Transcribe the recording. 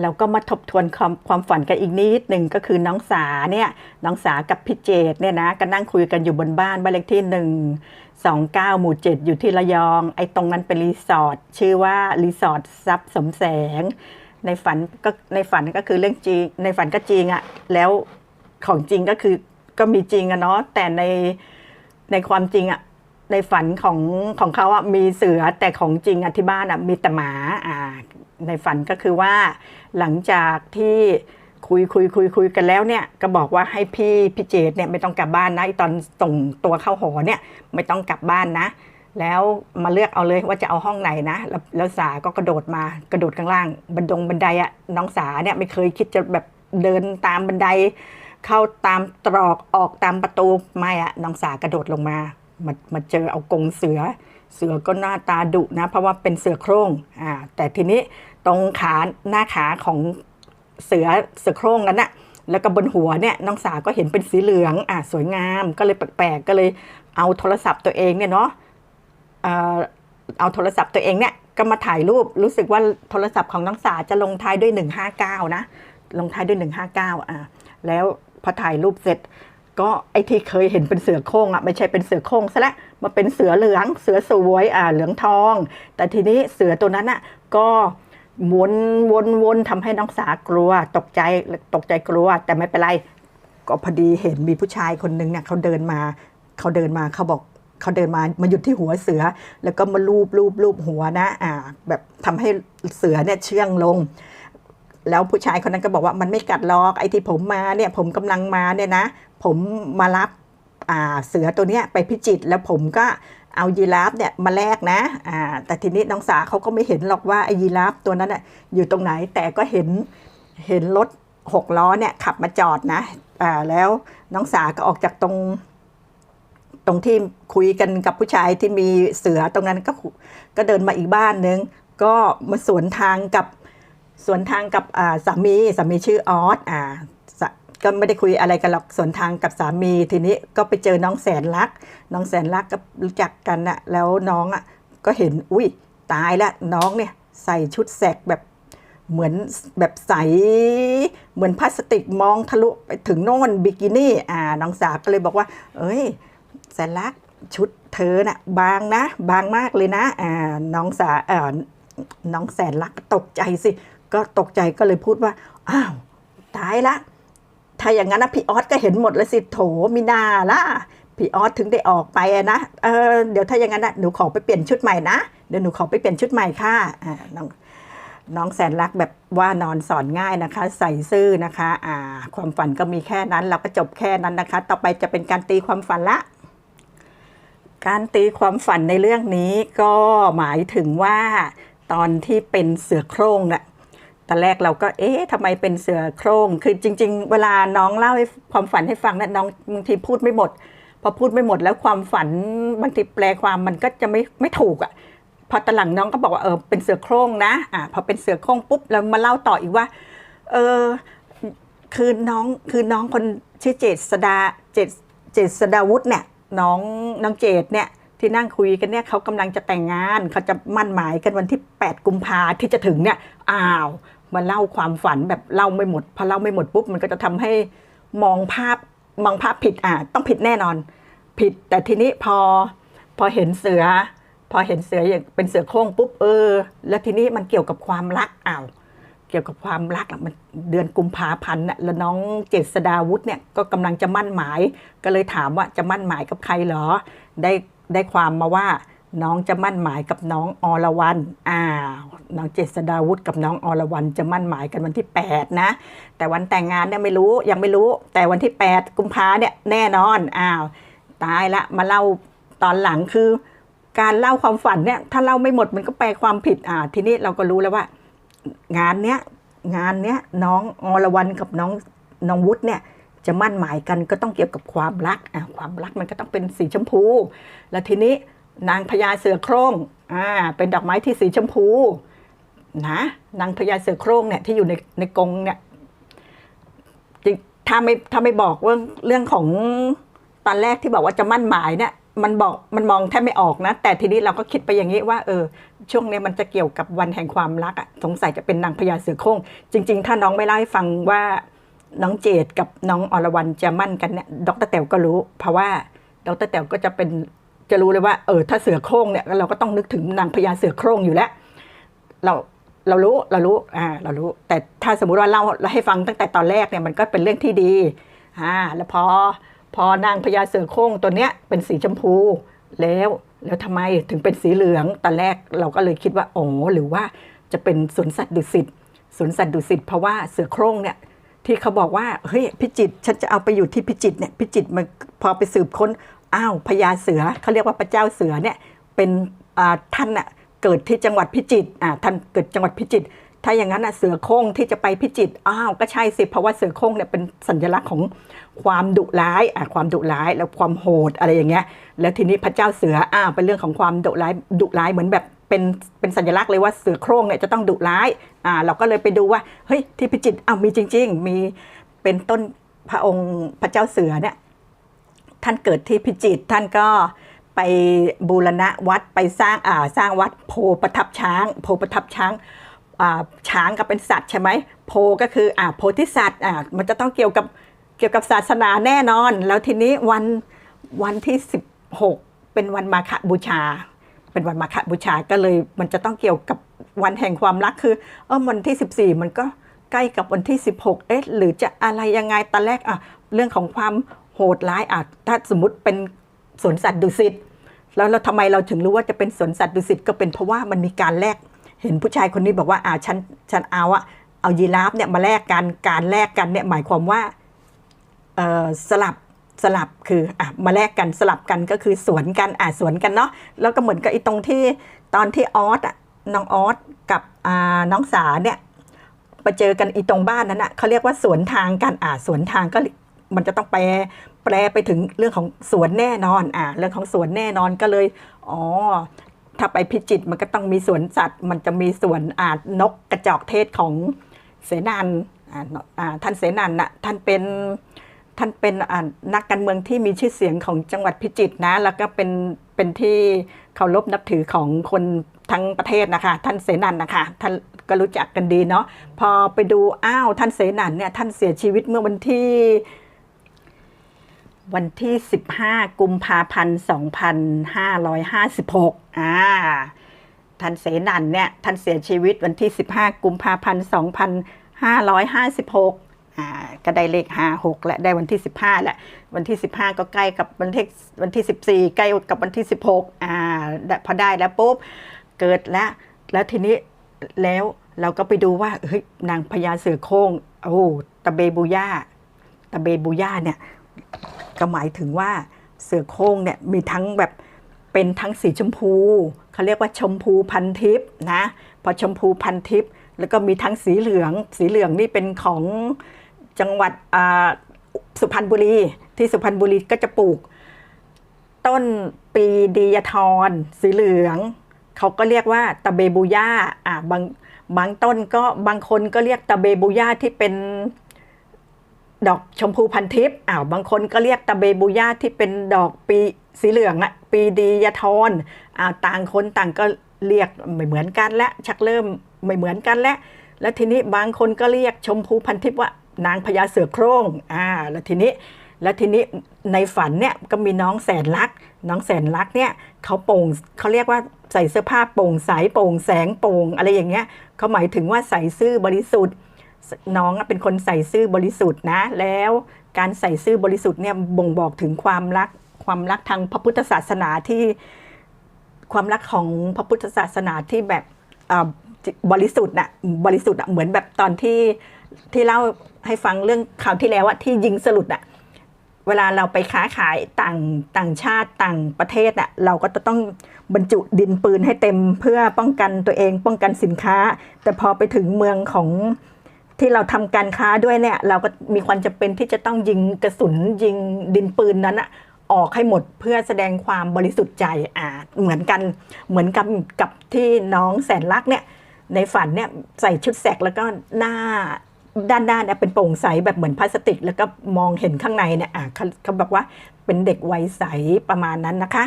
แล้วก็มาทบทวนความความฝันกันอีกนิดหนึ่งก็คือน้องสาเนี่ยน้องสากับพี่เจดเนี่ยนะก็นั่งคุยกันอยู่บนบ้านบ้านเลขที่หนึ่งสองเก้าหมู่เจ็ดอยู่ที่ระยอง ไอ้ตรงนั้นเป็นรีสอร์ทชื่อว่ารีสอร์ททรัพสมแสง ในฝันก็ในฝันก็คือเรื่องจริงในฝันก็จริงอะแล้วของจริงก็คือก็มีจริงอะเนาะแต่ในในความจริงอะในฝันของของเขาอะมีเสือแต่ของจริงอะที่บ้านอะมีแต่หมาอ่า ในฝันก็คือว่า หลังจากที่คุยคุยคุยคุยกันแล้วเนี่ยก็บอกว่าให้พี่พี่เจดเนี่ยไม่ต้องกลับบ้านนะไอตอนส่งตัวเข้าหอเนี่ยไม่ต้องกลับบ้านนะ แล้วมาเลือกเอาเลยว่าจะเอาห้องไหนนะ แล้วแล้วสาก็กระโดดมากระโดดข้างล่าง บันดงบันไดอะน้องสาเนี่ยไม่เคยคิดจะแบบเดินตามบันได เข้าตามตรอกออกตามประตูไม่อะน้องสากระโดดลงมามามาเจอเอากงเสือ เสือก็หน้าตาดุนะ เพราะว่าเป็นเสือโคร่งอ่าแต่ทีนี้ตรงขาหน้าขาของเสือเสือโคร่งนั้นนะแล้วก็บนหัวเนี่ยน้องสาวก็เห็นเป็นสีเหลืองอ่าสวยงามก็เลยแปลกๆก็เลยเอาโทรศัพท์ตัวเองเนี่ยเนาะเอ่อเอาโทรศัพท์ตัวเองเนี่ยก็มาถ่ายรูปรู้สึกว่าโทรศัพท์ของน้องสาจะลงท้ายด้วย 159 นะ ลงท้ายด้วย 159อ่าแล้วพอถ่ายรูปเสร็จ ก็ไอที่เคยเห็นเป็นเสือโคร่งอะไม่ใช่เป็นเสือโคร่งซะแล้วมาเป็นเสือเหลืองเสือสวยอ่าเหลืองทอง แต่ทีนี้เสือตัวนั้นอะก็วนวนวนทำให้น้องสากลัว ตกใจตกใจกลัว แต่ไม่เป็นไรก็พอดีเห็นมีผู้ชายคนหนึ่งเนี่ยเขาเดินมาเขาเดินมาเขาบอกเขาเดินมามาหยุดที่หัวเสือ แล้วก็มาลูบลูบลูบหัวนะอ่าแบบทำให้เสือเนี่ยเชื่องลง แล้วผู้ชายคนนั้นก็บอกว่ามันไม่กัดหรอกไอ้ที่ผมมาเนี่ยผมกำลังมาเนี่ยนะ ผมมารับเสือตัวเนี้ยไปพิจิตแล้วผมก็เอายีราฟเนี่ยมาแลกนะอ่าแต่ทีนี้น้องสาเขาก็ไม่เห็นหรอกว่าไอ้ยีราฟตัวนั้นน่ะอยู่ตรงไหนแต่ก็เห็นเห็นรถหกล้อเนี่ยขับมาจอดนะอ่าแล้วน้องสาก็ออกจากตรง ตรงที่คุยกันกับผู้ชายที่มีเสือตรงนั้นก็ก็เดินมาอีกบ้านนึง ก็มาสวนทางกับ สวนทางกับสามีสามีชื่อออสอ่าก็ไม่ได้คุยอะไรกันหรอกสวนทางกับสามีทีนี้ก็ไปเจอน้องแสนรัก น้องแสนรักก็รู้จักกันนะแล้วน้องอะก็เห็นอุ้ยตายแล้วน้องเนี่ยใส่ชุดแสกแบบเหมือนแบบใส เหมือนพลาสติกมองทะลุไปถึงโน่นบิกินี่อ่าน้องสาวก็เลยบอกว่า เอ้ยแสนรักชุดเธอน่ะบางนะ บางมากเลยนะอ่าน้องสาเอ่อน้องแสนรักตกใจสิ ก็ตกใจก็เลยพูดว่า อ้าว ตายละ ถ้าอย่างนั้นนะพี่ออสก็เห็นหมดแล้วสิโถมินาละพี่ออสถึงได้ออกไปนะ เออเดี๋ยวถ้าอย่างนั้นนะหนูขอไปเปลี่ยนชุดใหม่นะ เดี๋ยวหนูขอไปเปลี่ยนชุดใหม่ค่ะอ่าน้องน้องแสนรักแบบว่านอนสอนง่ายนะคะ ใส่ซื่อนะคะอ่าความฝันก็มีแค่นั้นเราก็จบแค่นั้นนะคะ ต่อไปจะเป็นการตีความฝันละ การตีความฝันในเรื่องนี้ก็หมายถึงว่าตอนที่เป็นเสือโคร่งน่ะ ตอนแรกเราก็เอ๊ะทำไมเป็นเสือโครงคือจริง ๆ เวลาน้องเล่าให้ความฝันให้ฟังนะน้องบางทีพูดไม่หมด พอพูดไม่หมดแล้วความฝันบางทีแปลความมันก็จะไม่ไม่ถูกอะพอตอนหลังน้องก็บอกว่าเออเป็นเสือโครงนะอ่าพอเป็นเสือโครงปุ๊บเรามาเล่าต่ออีกว่าเออคือน้องคือน้องคนชื่อเจษดาเจษเจษดาวุฒิเนี่ยน้องน้องเจดเนี่ยที่นั่งคุยกันเนี่ยเขากำลังจะแต่งงานเขาจะมั่นหมายกันวันที่ 8 กุมภาที่จะถึงเนี่ยอ้าว มาเล่าความฝันแบบเล่าไม่หมดพอเล่าไม่หมดปุ๊บมันก็จะทำให้มองภาพมองภาพผิดอ่าต้องผิดแน่นอน ผิดแต่ทีนี้พอพอเห็นเสือ พอเห็นเสืออย่างเป็นเสือโคร่งปุ๊บเออ แล้วทีนี้มันเกี่ยวกับความรักอ้าวเกี่ยวกับความรักมันเดือนกุมภาพันธ์น่ะแล้วน้องเจษดาวุฒิเนี่ยก็กำลังจะมั่นหมาย ก็เลยถามว่าจะมั่นหมายกับใครเหรอ ได้ได้ความมาว่า น้องจะมั่นหมายกับน้องอรวรรณอ้าวน้องเจษดาวุฒิกับน้องอรวรรณจะมั่นหมายกันวันที่ 8 นะ แต่วันแต่งงานเนี่ยไม่รู้ยังไม่รู้ แต่วันที่ 8 กุมภาเนี่ยแน่นอนอ้าวตายละมาเล่าตอนหลังคือ การเล่าความฝันเนี่ยถ้าเล่าไม่หมดมันก็แปลความผิดอ่าทีนี้เราก็รู้แล้วว่า งานเนี้ยงานเนี้ยน้องอรวรรณกับน้องน้องวุฒิเนี่ยจะมั่นหมายกันก็ต้องเกี่ยวกับความรักอะความรักมันก็ต้องเป็นสีชมพู แล้วทีนี้ นางพญาเสือโคร่งอ่าเป็นดอกไม้ที่สีชมพูนะนางพญาเสือโคร่งเนี่ยที่อยู่ในในกรงเนี่ยจริงถ้าไม่ถ้าไม่บอกเรื่องเรื่องของตอนแรกที่บอกว่าจะมั่นหมายเนี่ยมันบอกมันมองแทบไม่ออกนะ แต่ทีนี้เราก็คิดไปอย่างนี้ว่าเออช่วงนี้มันจะเกี่ยวกับวันแห่งความรักอะสงสัยจะเป็นนางพญาเสือโคร่งจริง ๆ ถ้าน้องไม่เล่าให้ฟังว่าน้องเจดกับน้องอรวรรณจะมั่นกันเนี่ยดรแต๋วก็รู้ เพราะว่าดรแต๋วก็จะเป็น จะรู้เลยว่าเออถ้าเสือโคร่งเนี่ยเราก็ต้องนึกถึงนางพญาเสือโคร่งอยู่แล้ว เราเรารู้เรารู้อ่าเรารู้ แต่ถ้าสมมุติว่าเล่าให้ฟังตั้งแต่ตอนแรกเนี่ยมันก็เป็นเรื่องที่ดีอ่าแล้วพอพอนางพญาเสือโคร่งตัวเนี้ยเป็นสีชมพูแล้วแล้วทำไมถึงเป็นสีเหลืองตอนแรกเราก็เลยคิดว่าอ๋อหรือว่าจะเป็นสวนสัตว์ดุสิตสวนสัตว์ดุสิตเพราะว่าเสือโคร่งเนี่ยที่เขาบอกว่าเฮ้ยพิจิตฉันจะเอาไปอยู่ที่พิจิตเนี่ยพิจิตมันพอไปสืบค้น อ้าวพญาเสือเขาเรียกว่าพระเจ้าเสือเนี่ยเป็นท่านน่ะเกิดที่จังหวัดพิจิตรอ่าท่านเกิดจังหวัดพิจิตรถ้าอย่างนั้นน่ะเสือโคร่งที่จะไปพิจิตรอ้าวก็ใช่สิเพราะว่าเสือโคร่งเนี่ยเป็นสัญลักษณ์ของความดุร้ายอ่าความดุร้ายแล้วความโหดอะไรอย่างเงี้ยแล้วทีนี้พระเจ้าเสืออ้าวเป็นเรื่องของความดุร้ายดุร้ายเหมือนแบบเป็นเป็นสัญลักษณ์เลยว่าเสือโคร่งเนี่ยจะต้องดุร้ายอ่าเราก็เลยไปดูว่าเฮ้ยที่พิจิตรอ้าวมีจริง ๆ มีเป็นต้นพระองค์พระเจ้าเสือเนี่ย ท่านเกิดที่พิจิตรท่านก็ไปบูรณะวัดไปสร้างอ่าสร้างวัดโพประทับช้าง โพประทับช้างอ่าช้างก็เป็นสัตว์ใช่ไหมโพก็คืออ่าโพธิสัตว์อ่ามันจะต้องเกี่ยวกับเกี่ยวกับศาสนาแน่นอน แล้วทีนี้วันวันที่ 16 เป็นวันมาฆบูชา เป็นวันมาฆบูชาก็เลยมันจะต้องเกี่ยวกับวันแห่งความรักคือเออวันที่ 14 มันก็ใกล้กับวันที่ 16 เอ๊ะหรือจะอะไรยังไงตอนแรกอะเรื่องของความ หดร้ายอะถ้าสมมติเป็นสวนสัตว์ดุสิตแล้วเราทำไมเราถึงรู้ว่าจะเป็นสวนสัตว์ดุสิตก็เป็นเพราะว่ามันมีการแลกเห็นผู้ชายคนนี้บอกว่าอ่าฉันฉันเอาอะเอายีราฟเนี่ยมาแลกกันการแลกกันเนี่ยหมายความว่าเอ่อสลับสลับคืออะมาแลกกันสลับกันก็คือสวนกันอะสวนกันเนาะแล้วก็เหมือนกับไอ้ตรงที่ตอนที่ออสอะน้องออสกับอ่าน้องสาเนี่ยไปเจอกันอีตรงบ้านนั้นอะเขาเรียกว่าสวนทางกันอะสวนทางก็มันจะต้องแป แปลไปถึงเรื่องของสวนแน่นอนอะเรื่องของสวนแน่นอนก็เลยอ๋อถ้าไปพิจิตมันก็ต้องมีสวนสัตว์ มันจะมีสวนอ่านกกระจอกเทศของเสนันอ่าท่านเสนันน่ะท่านเป็นท่านเป็นนักการเมืองที่มีชื่อเสียงของจังหวัดพิจิตรนะ แล้วก็เป็นเป็นที่เคารพนับถือของคนทั้งประเทศนะคะ ท่านเสนันนะคะท่านก็รู้จักกันดีเนาะพอไปดูอ้าวท่านเสนันเนี่ยท่านเสียชีวิตเมื่อวันที่ วันที่ 15 กุมภาพันธ์ 2556 อ่า ท่านเสนันเนี่ย ท่านเสียชีวิตวันที่ 15 กุมภาพันธ์ 2556 อ่า ก็ได้เลข 56 และได้วันที่ 15 แหละ วันที่ 15 ก็ใกล้กับวันที่วันที่ 14 ใกล้กับวันที่ 16 อ่า พอได้แล้วปุ๊บ เกิดแล้ว แล้วทีนี้แล้วเราก็ไปดูว่า เฮ้ย นางพญาเสือโคร่งโอ้ตะเบบูย่าตะเบบูย่าเนี่ย ก็หมายถึงว่าเสือโคร่งเนี่ยมีทั้งแบบเป็นทั้งสีชมพูเขาเรียกว่าชมพูพันทิพย์นะพอชมพูพันทิพย์แล้วก็มีทั้งสีเหลือง สีเหลืองนี่เป็นของจังหวัดอ่าสุพรรณบุรี ที่สุพรรณบุรีก็จะปลูก ต้นปีดียทรสีเหลือง เขาก็เรียกว่าตะเบบูย่าอ่าบางบางต้นก็บางคนก็เรียกตะเบบูย่าที่เป็น ดอกชมพูพันทิพย์อ้าวบางคนก็เรียกตะเบบูย่าที่เป็นดอกปีสีเหลืองอะปีดียทรอ้าวต่างคนต่างก็เรียกไม่เหมือนกันและชักเริ่มไม่เหมือนกันและ แล้วทีนี้บางคนก็เรียกชมพูพันทิพย์ว่านางพญาเสือโคร่งอ่าแล้วทีนี้แล้วทีนี้ในฝันเนี่ยก็มีน้องแสนรัก น้องแสนรักเนี่ยเขาโป่งเขาเรียกว่าใส่เสื้อผ้าโป่งใสโป่งแสงโป่งอะไรอย่างเงี้ยเขาหมายถึงว่าใส่ซื่อบริสุทธิ์ น้องเป็นคนใส่ซื่อบริสุทธิ์นะ แล้วการใส่ซื่อบริสุทธิ์เนี่ยบ่งบอกถึงความรักความรักทางพระพุทธศาสนาที่ความรักของพระพุทธศาสนาที่แบบบริสุทธิ์น่ะบริสุทธิ์อะเหมือนแบบตอนที่ที่เล่าให้ฟังเรื่องข่าวที่แล้วอะที่ยิงสลุดอะเวลาเราไปค้าขายต่างต่างชาติต่างประเทศอะเราก็จะต้องบรรจุดินปืนให้เต็มเพื่อป้องกันตัวเองป้องกันสินค้า แต่พอไปถึงเมืองของ ที่เราทำการค้าด้วยเนี่ย เราก็มีความจำเป็นที่จะต้องยิงกระสุนยิงดินปืนนั้นอะออกให้หมดเพื่อแสดงความบริสุทธิ์ใจอ่าเหมือนกันเหมือนกับกับที่น้องแสนรักเนี่ย ในฝันเนี่ยใส่ชุดแสกแล้วก็หน้าด้านๆเนี่ยเป็นโปร่งใสแบบเหมือนพลาสติก แล้วก็มองเห็นข้างในเนี่ยอ่าเขาบอกว่าเป็นเป็นเด็กวัยใสประมาณนั้นนะคะ